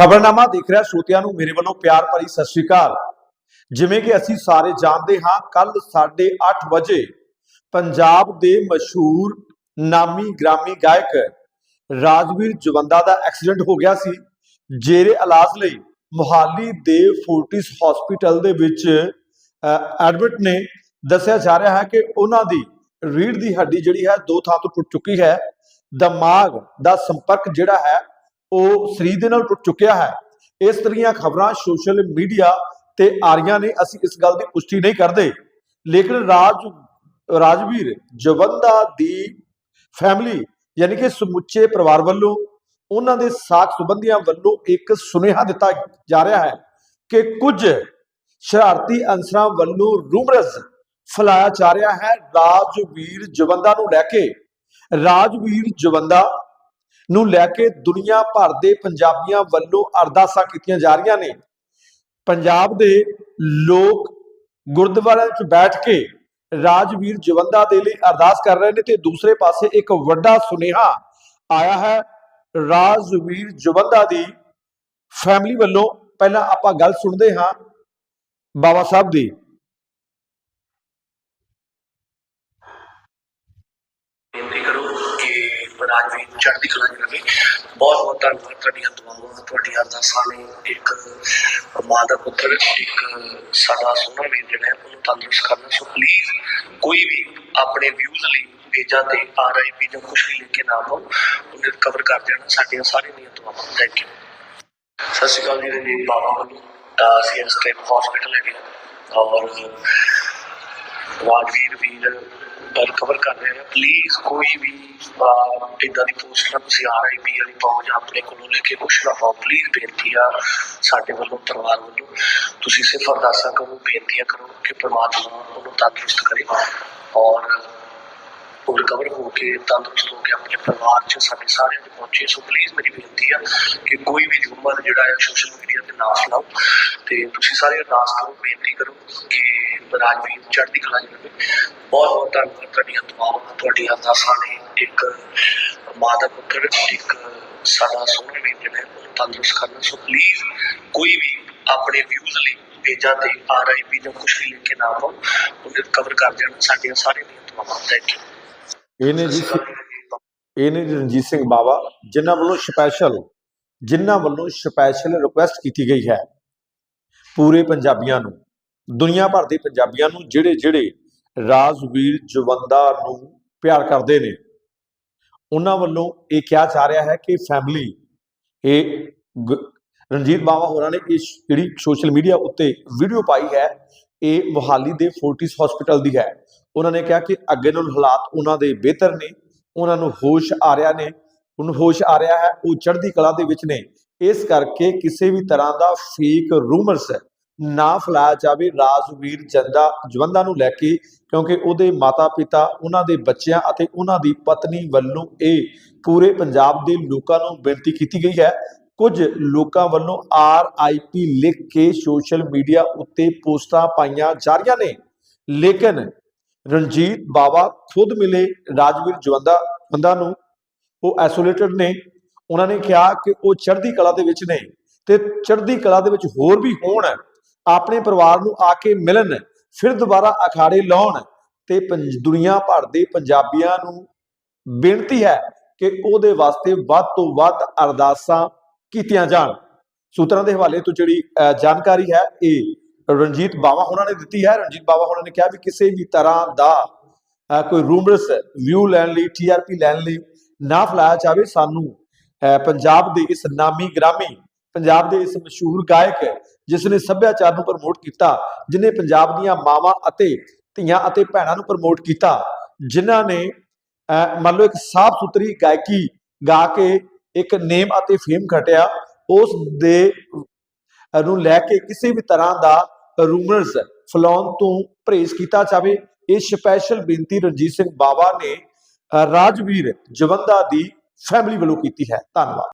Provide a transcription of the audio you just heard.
ਖਬਰਨਾਮਾ ਦੇਖ ਰਿਹਾ ਸਰੋਤਿਆਂ ਨੂੰ ਮੇਰੇ ਵੱਲੋਂ ਪਿਆਰ ਭਰੀ ਸਤਿ ਸ਼੍ਰੀ ਅਕਾਲ। ਜਿਵੇਂ ਕਿ ਅਸੀਂ ਸਾਰੇ ਜਾਣਦੇ ਹਾਂ ਕੱਲ 8:30 ਵਜੇ ਪੰਜਾਬ ਦੇ ਮਸ਼ਹੂਰ ਨਾਮੀ ਗ੍ਰਾਮੀ ਗਾਇਕ ਰਾਜਵੀਰ ਜਵੰਦਾ ਦਾ ਐਕਸੀਡੈਂਟ ਹੋ ਗਿਆ ਸੀ, ਜੇਰੇ ਇਲਾਜ ਲਈ ਮੁਹਾਲੀ ਦੇ ਫੋਰਟਿਸ ਹਸਪੀਟਲ ਦੇ ਵਿੱਚ ਐਡਮਿਟ ਨੇ ਦੱਸਿਆ ਜਾ ਰਿਹਾ ਹੈ ਕਿ ਉਹਨਾਂ ਦੀ ਰੀੜ ਦੀ ਹੱਡੀ ਜਿਹੜੀ ਹੈ, ਦੋ ਥਾਂ ਤੋਂ ਟੁੱਟ ਚੁੱਕੀ ਹੈ। ਦਿਮਾਗ ਦਾ ਸੰਪਰਕ ਜਿਹੜਾ ਹੈ ਉਹ ਸਰੀਰ ਦੇ ਨਾਲ ਟੁੱਟ ਚੁੱਕਿਆ ਹੈ। ਇਸ ਤਰੀਆਂ ਖਬਰਾਂ ਸੋਸ਼ਲ ਮੀਡੀਆ ਤੇ ਆ ਰਹੀਆਂ ਨੇ, ਅਸੀਂ ਇਸ ਗੱਲ ਦੀ ਪੁਸ਼ਟੀ ਨਹੀਂ ਕਰਦੇ। ਲੇਕਿਨ ਰਾਜ, ਰਾਜਵੀਰ ਜਵੰਦਾ ਦੀ ਫੈਮਿਲੀ ਯਾਨੀ ਕਿ ਸਮੁੱਚੇ ਪਰਿਵਾਰ ਵੱਲੋਂ ਉਹਨਾਂ ਦੇ ਸਾਕ ਸੰਬੰਧੀਆਂ ਵੱਲੋਂ ਇੱਕ ਸੁਨੇਹਾ ਦਿੱਤਾ ਜਾ ਰਿਹਾ ਹੈ ਕਿ ਕੁਝ ਸ਼ਰਾਰਤੀ ਅੰਸਰਾਂ ਵੱਲੋਂ ਰੂਮਰਸ ਫੈਲਾਇਆ ਜਾ ਰਿਹਾ ਹੈ ਰਾਜਵੀਰ ਜਵੰਦਾ ਨੂੰ ਲੈ ਕੇ। ਰਾਜਵੀਰ ਜਵੰਦਾ ਨੂੰ ਲੈ ਕੇ ਦੁਨੀਆ ਭਰ ਦੇ ਪੰਜਾਬੀਆਂ ਵੱਲੋਂ ਅਰਦਾਸਾਂ ਕੀਤੀਆਂ ਜਾ ਰਹੀਆਂ ਨੇ। ਪੰਜਾਬ ਦੇ ਲੋਕ ਗੁਰਦੁਆਰਿਆਂ 'ਚ ਬੈਠ ਕੇ ਰਾਜਵੀਰ ਜਵੰਦਾ ਦੇ ਲਈ ਅਰਦਾਸ ਕਰ ਰਹੇ ਨੇ ਤੇ ਦੂਸਰੇ ਪਾਸੇ ਇੱਕ ਵੱਡਾ ਸੁਨੇਹਾ ਆਇਆ ਹੈ। ਰਾਜਵੀਰ ਜਵੰਦਾ ਦੀ ਫੈਮਿਲੀ ਵੱਲੋਂ ਪਹਿਲਾਂ ਆਪਾਂ ਗੱਲ ਸੁਣਦੇ ਹਾਂ ਬਾਬਾ ਸਾਹਿਬ ਦੀ ਬੇਨਤੀ ਕਰੋ ਕਿ ਰਾਜਵੀਰ ਚੜ੍ਹਦੀ ਕਲਾ ਚ ਰਹੇ। ਬਹੁਤ ਬਹੁਤ ਧੰਨਵਾਦ ਤੁਹਾਡੀਆਂ ਦੁਆਵਾਂ, ਤੁਹਾਡੀਆਂ ਅਰਦਾਸਾਂ ਨੇ। ਇੱਕ ਮਾਂ ਦਾ ਪੁੱਤਰ, ਇੱਕ ਸਾਡਾ ਸੋਹਣਾ ਵੀਰ ਜਿਹੜਾ ਹੈ, ਉਹਨੂੰ ਤੰਦਰੁਸਤ ਕਰਨਾ। ਸੋ ਪਲੀਜ਼ ਕੋਈ ਵੀ ਆਪਣੇ ਵਿਊਜ਼ ਲਈ ਪੇਜਾਂ ਤੇ ਆਰਆਈਪੀ ਜਾਂ ਕੁਝ ਵੀ ਲਿਖ ਕੇ ਨਾ ਪਾਓ ਉਹਨੂੰ ਕਵਰ ਕਰ ਦੇਣਾ ਸਾਡੀਆਂ ਸਾਰੀਆਂ ਦੀਆਂ ਦੁਆਵਾਂ। ਥੈਂਕ ਯੂ ਸਤਿ ਸ਼੍ਰੀ ਅਕਾਲ ਜੀ ਰਣਜੀਤ ਬਾਬਾ ਵੱਲੋਂ ਤਾਂ ਅਸੀਂ ਹਸਪੀਟਲ ਹੈਗੇ ਔਰ ਰਾਜਵੀਰ ਵੀਰ ਰਿਕਵਰ ਕਰ ਰਹੇ ਨੇ ਪਲੀਜ਼ ਕੋਈ ਵੀ ਇਦਾਂ ਦੀ ਪੋਸਟ ਨਾ ਤੁਸੀਂ ਆਰਆਈਪੀ ਵਾਲੀ ਪਾਓ ਜਾਂ ਆਪਣੇ ਕੋਲੋਂ ਲੈ ਕੇ ਕੁਛ ਨਾ ਪਾਓ ਪਲੀਜ਼ ਬੇਨਤੀ ਆ ਸਾਡੇ ਵੱਲੋਂ ਪਰਿਵਾਰ ਵੱਲੋਂ ਤੁਸੀਂ ਸਿਰਫ ਅਰਦਾਸਾਂ ਕਰੋ ਬੇਨਤੀਆਂ ਕਰੋ ਕਿ ਪ੍ਰਮਾਤਮਾ ਉਹਨੂੰ ਤੰਦਰੁਸਤ ਕਰੇ ਔਰ ਉਹ ਰਿਕਵਰ ਹੋ ਕੇ ਤੰਦਰੁਸਤ ਹੋ ਕੇ ਆਪਣੇ ਪਰਿਵਾਰ 'ਚ ਸਾਡੇ ਸਾਰਿਆਂ ਦੇ ਪਹੁੰਚੇ ਸੋ ਪਲੀਜ਼ ਮੇਰੀ ਬੇਨਤੀ ਆ ਕਿ ਕੋਈ ਵੀ ਜੁਰਮਾਨਾ ਜਿਹੜਾ ਹੈ ਸੋਸ਼ਲ ਮੀਡੀਆ ਤੇ ਨਾ ਫੈਲਾਓ ਤੇ ਤੁਸੀਂ ਸਾਰੇ ਅਰਦਾਸ ਕਰੋ ਬੇਨਤੀ ਕਰੋ ਕਿ ਰਾਜਵੀਰ ਚੜ੍ਹਦੀ ਕਲਾ ਜੀ ਬਹੁਤ ਬਹੁਤ ਧੰਨਵਾਦ ਤੁਹਾਡੀਆਂ ਦੁਆਵਾਂ ਤੁਹਾਡੀਆਂ ਅਰਦਾਸਾਂ ਨੇ। ਇੱਕ ਮਾਂ ਦਾ ਪੁੱਤਰ, ਇੱਕ ਸਾਡਾ ਸੋਹਣਾ ਵੀਰ ਜਿਹੜਾ ਤੰਦਰੁਸਤ ਕਰਨਾ। ਸੋ ਪਲੀਜ਼ ਕੋਈ ਵੀ ਆਪਣੇ ਵਿਊਜ਼ ਲਈ ਪੇਜਾਂ ਤੇ ਆਰਆਈਪੀ ਜਾਂ ਕੁਝ ਵੀ ਲਿਖ ਕੇ ਨਾ ਪਾਓ ਉਹਨੂੰ ਕਵਰ ਕਰ ਦੇਣਾ ਸਾਡੀਆਂ ਸਾਰੀਆਂ ਦੁਆਵਾਂ ਥੈਂਕ ਯੂ ਇਹਨੇ ਜੀ ਇਹਨੇ ਜੀ ਰਣਜੀਤ ਸਿੰਘ ਬਾਵਾ, ਜਿਨ੍ਹਾਂ ਵੱਲੋਂ ਸਪੈਸ਼ਲ ਜਿਨ੍ਹਾਂ ਵੱਲੋਂ ਸਪੈਸ਼ਲ ਰਿਕੁਐਸਟ ਕੀਤੀ ਗਈ ਹੈ ਪੂਰੇ ਪੰਜਾਬੀਆਂ ਨੂੰ। ਦੁਨੀਆ ਭਰ ਦੇ ਪੰਜਾਬੀਆਂ ਨੂੰ ਜਿਹੜੇ ਜਿਹੜੇ ਰਾਜਵੀਰ ਜਵੰਦਾ ਨੂੰ ਪਿਆਰ ਕਰਦੇ ਨੇ, ਉਹਨਾਂ ਵੱਲੋਂ ਇਹ ਕਿਹਾ ਜਾ ਰਿਹਾ ਹੈ ਕਿ ਫੈਮਿਲੀ ਇਹ ਗ- ਰਣਜੀਤ ਬਾਵਾ ਹੋਰਾਂ ਨੇ ਇਸ ਜਿਹੜੀ ਸੋਸ਼ਲ ਮੀਡੀਆ ਉੱਤੇ ਵੀਡੀਓ ਪਾਈ ਹੈ, ਇਹ ਮੁਹਾਲੀ ਦੇ ਫੋਰਟਿਸ ਹਸਪੀਟਲ ਦੀ ਹੈ। ਉਹਨਾਂ ਨੇ ਕਿਹਾ ਕਿ ਅੱਗੇ ਨਾਲ ਹਾਲਾਤ ਉਹਨਾਂ ਦੇ ਬਿਹਤਰ ਨੇ, ਉਹਨਾਂ ਨੂੰ ਹੋਸ਼ ਆ ਰਿਹਾ ਨੇ, ਉਹਨੂੰ ਹੋਸ਼ ਆ ਰਿਹਾ ਹੈ, ਉਹ ਚੜ੍ਹਦੀ ਕਲਾ ਦੇ ਵਿੱਚ ਨੇ। ਇਸ ਕਰਕੇ ਕਿਸੇ ਵੀ ਤਰ੍ਹਾਂ ਦਾ ਫੇਕ ਰੂਮਰਸ ਨਾ ਫੈਲਾਇਆ ਜਾਵੇ ਰਾਜਵੀਰ ਜੰਦਾ ਜਵੰਦਾ ਨੂੰ ਲੈ ਕੇ, ਕਿਉਂਕਿ ਉਹਦੇ ਮਾਤਾ-ਪਿਤਾ, ਉਹਨਾਂ ਦੇ ਬੱਚਿਆਂ ਅਤੇ ਉਹਨਾਂ ਦੀ ਪਤਨੀ ਵੱਲੋਂ ਇਹ ਪੂਰੇ ਪੰਜਾਬ ਦੇ ਲੋਕਾਂ ਨੂੰ ਬੇਨਤੀ ਕੀਤੀ ਗਈ ਹੈ। ਕੁਝ ਲੋਕਾਂ ਵੱਲੋਂ ਆਰ ਆਈ ਪੀ ਲਿਖ ਕੇ ਸੋਸ਼ਲ ਮੀਡੀਆ ਉੱਤੇ ਪੋਸਟਾਂ ਪਾਈਆਂ ਜਾ ਰਹੀਆਂ ਨੇ। ਲੇਕਿਨ ਰਣਜੀਤ ਬਾਵਾ ਖੁਦ ਮਿਲੇ ਰਾਜਵੀਰ ਜਵੰਦਾ ਬੰਦਾ ਨੂੰ। ਉਹ ਆਈਸੋਲੇਟਡ ਨੇ। ਉਹਨਾਂ ਨੇ ਕਿਹਾ ਕਿ ਉਹ ਚੜ੍ਹਦੀ ਕਲਾ ਦੇ ਵਿੱਚ ਨੇ ਤੇ ਚੜ੍ਹਦੀ ਕਲਾ ਦੇ ਵਿੱਚ ਹੋਰ ਵੀ ਹੋਣ। ਆਪਣੇ ਪਰਿਵਾਰ ਨੂੰ ਆ ਕੇ ਮਿਲਣ ਫਿਰ ਦੁਬਾਰਾ ਅਖਾੜੇ ਲਾਉਣ ਤੇ ਦੁਨੀਆ ਭਰ ਦੇ ਪੰਜਾਬੀਆਂ ਨੂੰ ਬੇਨਤੀ ਹੈ ਕਿ ਉਹਦੇ ਵਾਸਤੇ ਵੱਧ ਤੋਂ ਵੱਧ ਅਰਦਾਸਾਂ ਕੀਤੀਆਂ ਜਾਣ। ਸੂਤਰਾਂ ਦੇ ਹਵਾਲੇ ਤੋਂ ਜਿਹੜੀ ਅਹ, ਜਾਣਕਾਰੀ ਹੈ ਇਹ ਰਣਜੀਤ ਬਾਵਾ ਉਹਨਾਂ ਨੇ ਦਿੱਤੀ ਹੈ। ਰਣਜੀਤ ਬਾਵਾ ਉਹਨਾਂ ਨੇ ਕਿਹਾ ਵੀ ਕਿਸੇ ਵੀ ਤਰ੍ਹਾਂ ਦਾ ਕੋਈ ਰੂਮਰਸ ਵਿਊ ਲੈਣ ਲਈ ਟੀਆਰਪੀ ਲੈਣ ਲਈ ਨਾ ਫੈਲਾਇਆ ਜਾਵੇ ਸਾਨੂੰ ਅਹ, ਪੰਜਾਬ ਦੇ ਇਸ ਨਾਮੀ ਗ੍ਰਾਮੀ ਪੰਜਾਬ ਦੇ ਇਸ ਮਸ਼ਹੂਰ ਗਾਇਕ ਜਿਸ ਨੇ ਸੱਭਿਆਚਾਰ ਨੂੰ ਪ੍ਰਮੋਟ ਕੀਤਾ ਜਿਨੇ ਪੰਜਾਬ ਦੀਆਂ ਮਾਵਾਂ ਅਤੇ ਧੀਆਂ ਅਤੇ ਭੈਣਾਂ ਨੂੰ ਪ੍ਰਮੋਟ ਕੀਤਾ ਜਿਨ੍ਹਾਂ ਨੇ ਅਹ, ਮੰਨ ਲਓ ਇੱਕ ਸਾਫ਼ ਸੁਥਰੀ ਗਾਇਕੀ ਗਾ ਕੇ ਇੱਕ ਨੇਮ ਅਤੇ ਫੇਮ ਖਟਿਆ ਉਸ ਦੇ ਨੂੰ ਲੈ ਕੇ ਕਿਸੇ ਵੀ ਤਰ੍ਹਾਂ ਦਾ ਰੂਮਰਸ ਫਲਾਉਣ ਤੋਂ ਪਰਹੇਜ਼ ਕੀਤਾ ਜਾਵੇ ਇਹ ਸਪੈਸ਼ਲ ਬੇਨਤੀ ਰਣਜੀਤ ਸਿੰਘ ਬਾਵਾ ਨੇ ਰਾਜਵੀਰ ਜਵੰਦਾ ਦੀ ਫੈਮਿਲੀ ਵੱਲੋਂ ਕੀਤੀ ਹੈ। ਧੰਨਵਾਦ।